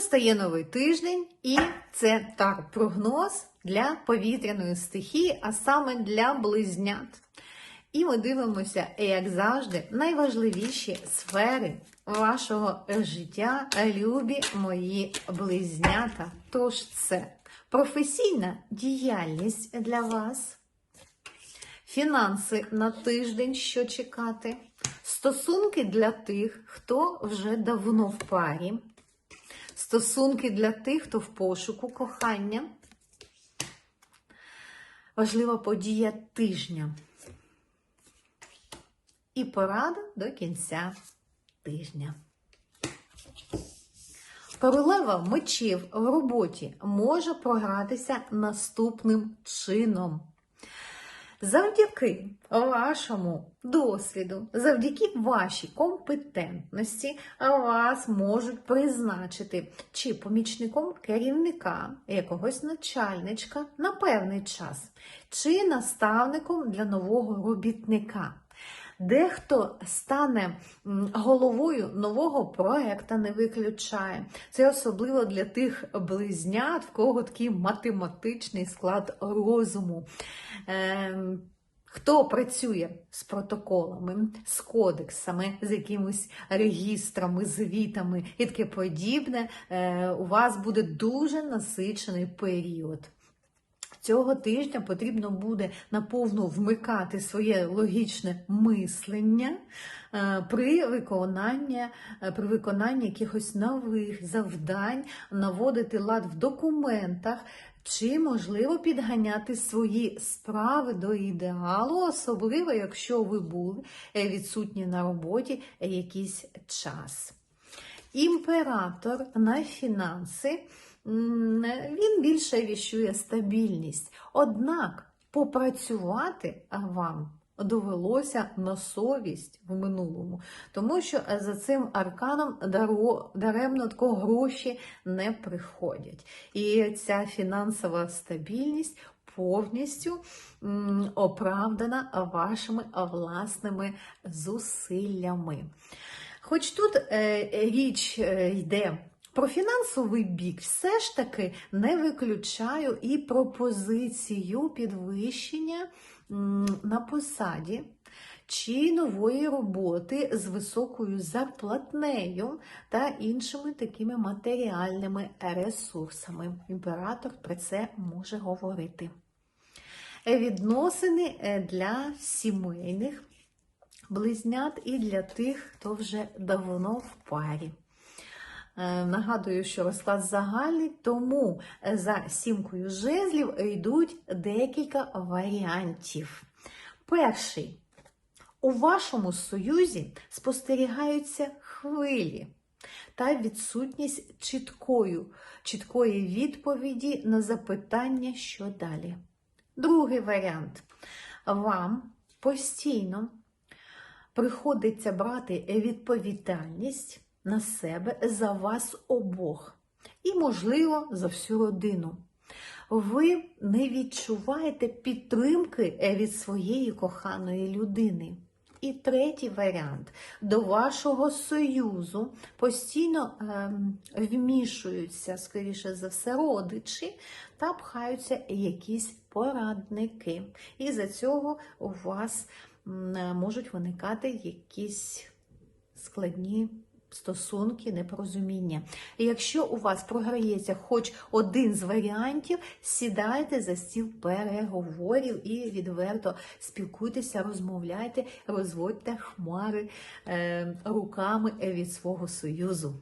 Настає новий тиждень, і це так прогноз для повітряної стихії, а саме для близнят. І ми дивимося, як завжди, найважливіші сфери вашого життя, любі мої близнята. Тож це професійна діяльність для вас, фінанси на тиждень, що чекати, стосунки для тих, хто вже давно в парі, стосунки для тих, хто в пошуку кохання. Важлива подія тижня. І порада до кінця тижня. Королева мечів в роботі може програтися наступним чином. Завдяки вашому досвіду, завдяки вашій компетентності, вас можуть призначити чи помічником керівника, якогось начальничка на певний час, чи наставником для нового робітника. Дехто стане головою нового проекта, не виключає. Це особливо для тих близнят, в кого такий математичний склад розуму. Ем, Хто працює з протоколами, з кодексами, з якимись регістрами, звітами і таке подібне, е, у вас буде дуже насичений період. Цього тижня потрібно буде наповну вмикати своє логічне мислення е, при виконанні, е, при виконанні якихось нових завдань, наводити лад в документах. Чи можливо підганяти свої справи до ідеалу, особливо якщо ви були е, відсутні на роботі якийсь час? Імператор на фінанси він більше віщує стабільність. Однак попрацювати вам довелося на совість в минулому, тому що за цим арканом даремно тако гроші не приходять. І ця фінансова стабільність повністю оправдана вашими власними зусиллями. Хоч тут е, річ е, йде про фінансовий бік, все ж таки не виключаю і пропозицію підвищення на посаді чи нової роботи з високою зарплатнею та іншими такими матеріальними ресурсами. Імператор про це може говорити. Відносини е, для сімейних близнят і для тих, хто вже давно в парі. Е, Нагадую, що розклад загальний, тому е, за сімкою жезлів йдуть декілька варіантів. Перший. У вашому союзі спостерігаються хвилі та відсутність чіткою, чіткої відповіді на запитання, що далі. Другий варіант. Вам постійно приходиться брати відповідальність на себе за вас обох і, можливо, за всю родину. Ви не відчуваєте підтримки від своєї коханої людини. І третій варіант до вашого союзу постійно ем, вмішуються, скоріше за все, родичі та пхаються якісь порадники. І за цього у вас можуть виникати якісь складні стосунки, непорозуміння. І якщо у вас програється хоч один з варіантів, сідайте за стіл переговорів і відверто спілкуйтеся, розмовляйте, розводьте хмари е, руками від свого союзу.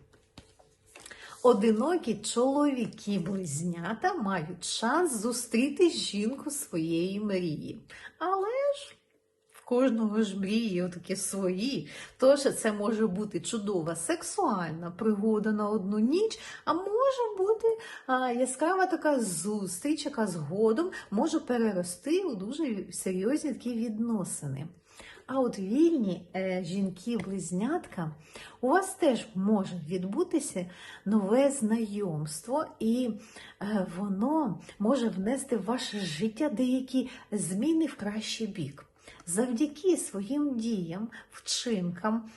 Одинокі чоловіки-близнята мають шанс зустріти жінку своєї мрії. Але ж кожного ж мрії отакі свої. Тож це може бути чудова сексуальна пригода на одну ніч, а може бути а, яскрава така зустріч, яка згодом може перерости у дуже серйозні такі відносини. А от вільні е, жінки-близнятка, у вас теж може відбутися нове знайомство, і е, воно може внести в ваше життя деякі зміни в кращий бік. Завдяки своїм діям, вчинкам,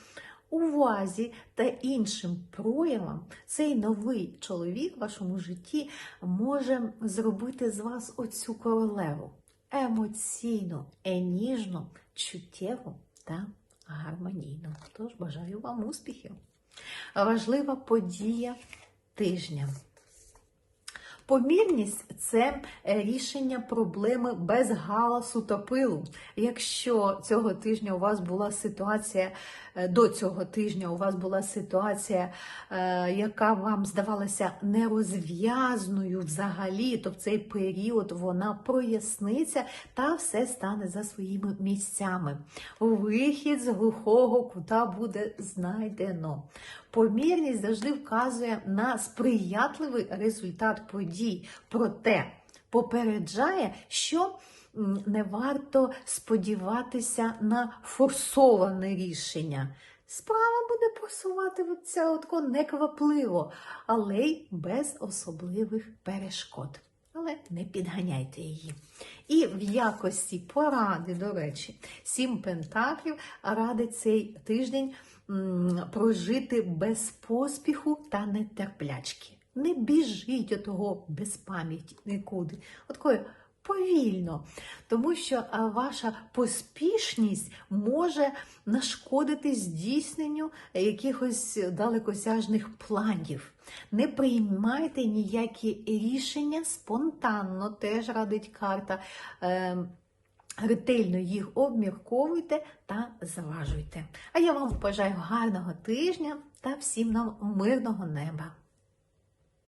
увазі та іншим проявам цей новий чоловік в вашому житті може зробити з вас оцю королеву емоційну, еніжну, чуттєву та гармонійну. Тож бажаю вам успіхів! Важлива подія тижня. Помірність це е, рішення проблеми без галасу та пилу. Якщо цього тижня у вас була ситуація, е, до цього тижня у вас була ситуація, е, яка вам здавалася нерозв'язною взагалі, то в цей період вона проясниться та все стане за своїми місцями. Вихід з глухого кута буде знайдено. Помірність завжди вказує на сприятливий результат подій, проте попереджає, що не варто сподіватися на форсоване рішення. Справа буде просуватися неквапливо, але й без особливих перешкод. Але не підганяйте її. І в якості поради, до речі, сім пентаклів радить цей тиждень прожити без поспіху та нетерплячки. Не біжіть отого без пам'яті нікуди. От повільно, тому що ваша поспішність може нашкодити здійсненню якихось далекосяжних планів. Не приймайте ніякі рішення спонтанно, теж радить карта. Е, Ретельно їх обмірковуйте та зважуйте. А я вам бажаю гарного тижня та всім нам мирного неба.